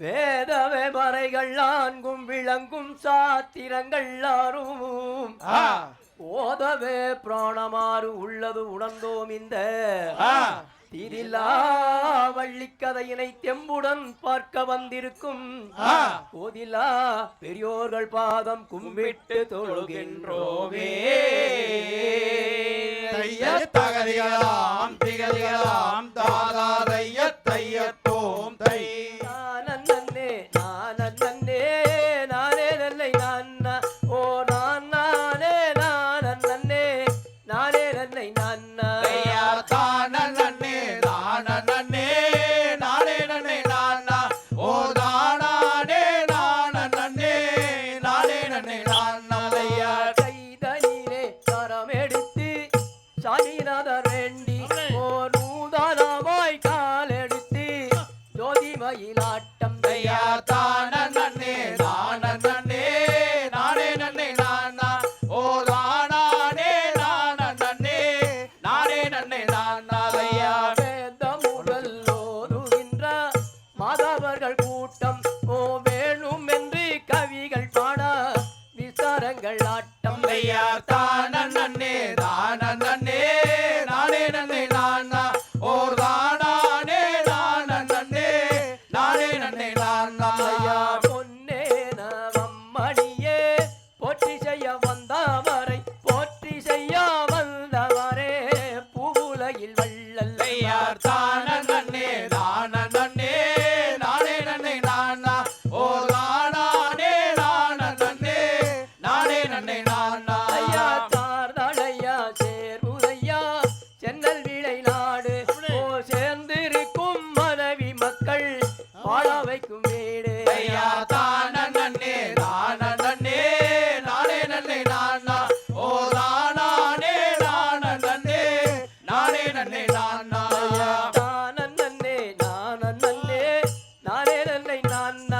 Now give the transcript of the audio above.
வேதவே மறைகள் நான்கும் விளங்கும் சாத்திரங்கள் ஆறும் ஓதவே பிராணமாறு உள்ளது உணர்ந்தோம் இந்த திரிலா வள்ளிக்கதையினை தெம்புடன் பார்க்க வந்திருக்கும். கோதிலா பெரியோர்கள் பாதம் கும்பிட்டு தொழுகின்றோமே. தகதிகளாம் திகதிகளாம் தான் I'm not.